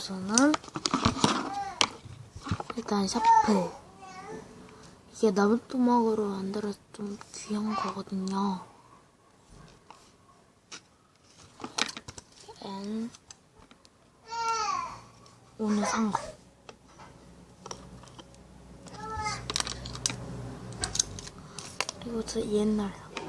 우선은 일단 샤프 이게 나무 토막으로 만들어서 좀 귀여운 거거든요. N 오늘 산 거. 그리고 저 옛날 산 거.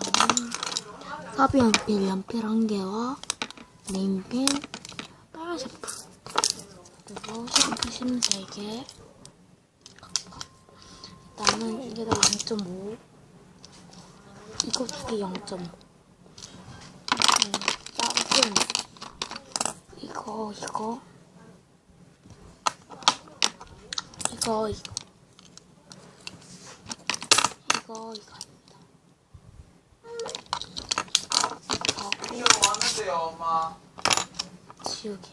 다음은 사비 연필 연필 한 개와 네임펜 빨간 샤프 그리고 샤프 심 3개. 일단은 이게 다 0.5 이거 두 개 0.5 음, 짱 이거 이거. 이거 이거. 이거 이거 왔는데요, 엄마. 지우개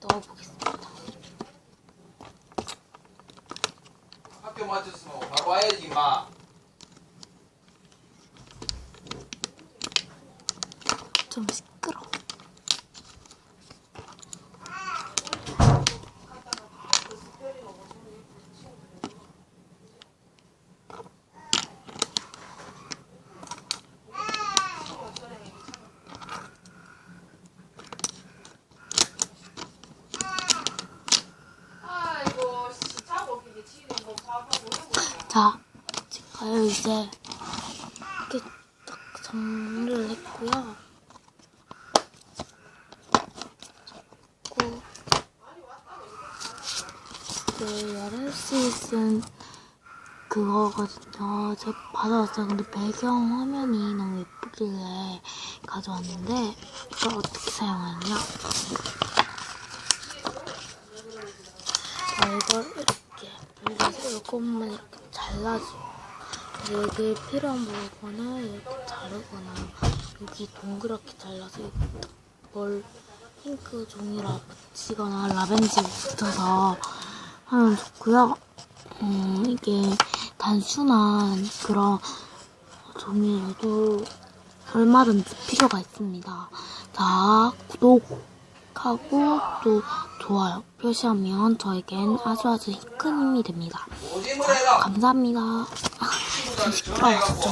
넣어보겠습니다. 학교 마쳤으면 바로 와야지, 마. 좀 시끄러. 워 아이고 진짜 먹히게 지는 거 밥하고 이런 거 자, 제가요 이제 이렇게 딱 정리를 했고요. 그리고 그 열할 수 있은 그거거든요. 제가 받아왔어요. 근데 배경 화면이 너무 예쁘길래 가져왔는데 이걸 어떻게 사용하냐? 자, 이걸 이렇게 물려서 이것만 이렇게 잘라주고 여기 필요한 부분을 이렇게 자르거나 여기 동그랗게 잘라서 뭘 핑크 종이라 붙이거나 라벤지 붙여서 하면 좋고요. 음, 이게 단순한 그런 종이라도 얼마든지 필요가 있습니다. 자, 구독하고 또 좋아요 표시하면 저에겐 아주 아주 큰 힘이 됩니다. 감사합니다. 아, 시끄러웠죠.